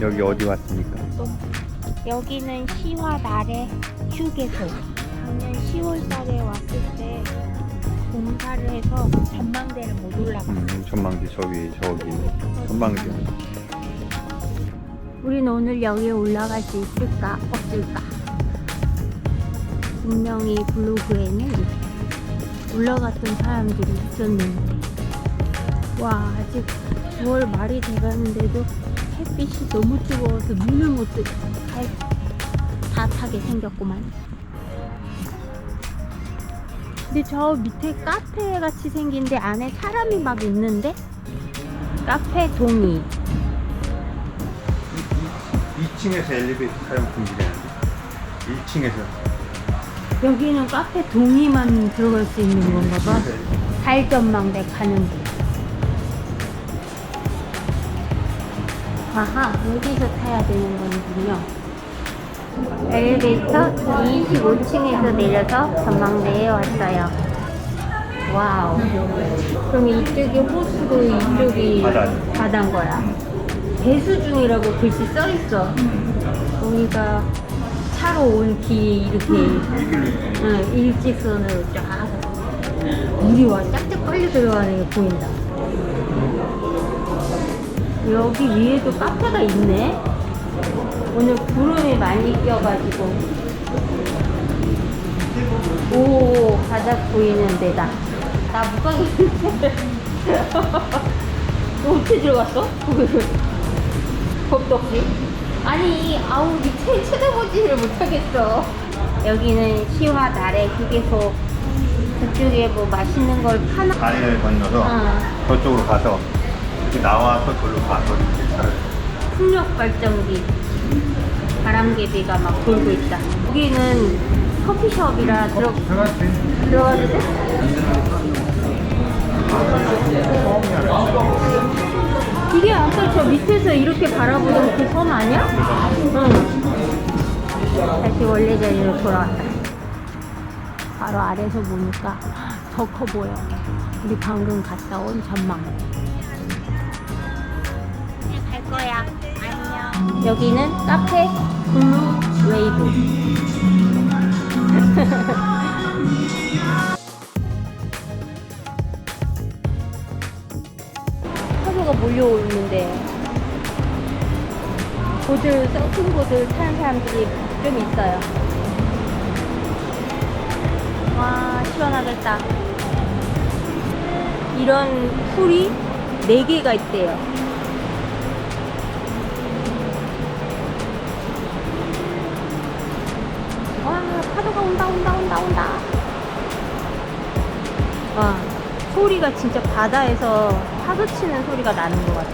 여기 어디 왔습니까? 또 여기는 시화 나래 휴게소. 작년 10월 달에 왔을 때 공사를 해서 전망대를 못 올라가. 음, 전망대 저기 저기 전망대. 우린 오늘 여기에 올라갈 수 있을까 없을까? 분명히 블로그에는 올라갔던 사람들이 있었는데 와 아직 9월 말이 돼가는데도 햇빛이 너무 뜨거워서 눈을 못 뜨고 다 타게 생겼구만. 근데 저 밑에 카페 같이 생긴데 안에 사람이 막 있는데? 카페 동이. 2층에서 엘리베이터 타면 금지되는데? 1층에서. 여기는 카페 동의만 들어갈 수 있는 건가 봐. 달전망대 가는. 길. 아하, 여기서 타야 되는 거군요. 엘리베이터 25층에서 내려서 전망대에 왔어요. 와우. 그럼 이쪽이 호수고 이쪽이. 바다인 거야. 배수 중이라고 글씨 써 있어. 우리가 차로 온 길이 이렇게 응, 일직선으로 쫙 물이 와 짝짝 빨려 들어가는 게 보인다. 여기 위에도 카페가 있네. 오늘 구름이 많이 껴가지고. 오, 바닥 보이는 데다. 나 무광인데. 너 어떻게 들어갔어? 겁도 없이. 아니, 아우, 밑에 쳐다보지를 못하겠어. 여기는 시화 나래 휴게소. 그쪽에 뭐 맛있는 걸 파나? 다리를 건너서 어. 저쪽으로 가서 이렇게 나와서 저로 차를 풍력 발전기 바람개비가 막 돌고 있다. 여기는 커피숍이라 들어 들어가도 돼? 이게 아까 저 밑에서 이렇게 바라보던 그 섬 아니야? 응. 다시 원래 자리로 돌아왔다. 바로 아래서 보니까 더 커 보여. 우리 방금 갔다 온 전망. 갈 거야. 안녕. 여기는 카페 블루 웨이브. 몰려오는데 보드, 서핑보드 타는 사람들이 좀 있어요. 와, 시원하겠다. 이런 풀이 4개가 있대요. 온다 온다 온다 온다. 와 소리가 진짜 바다에서 파도 치는 소리가 나는 것 같아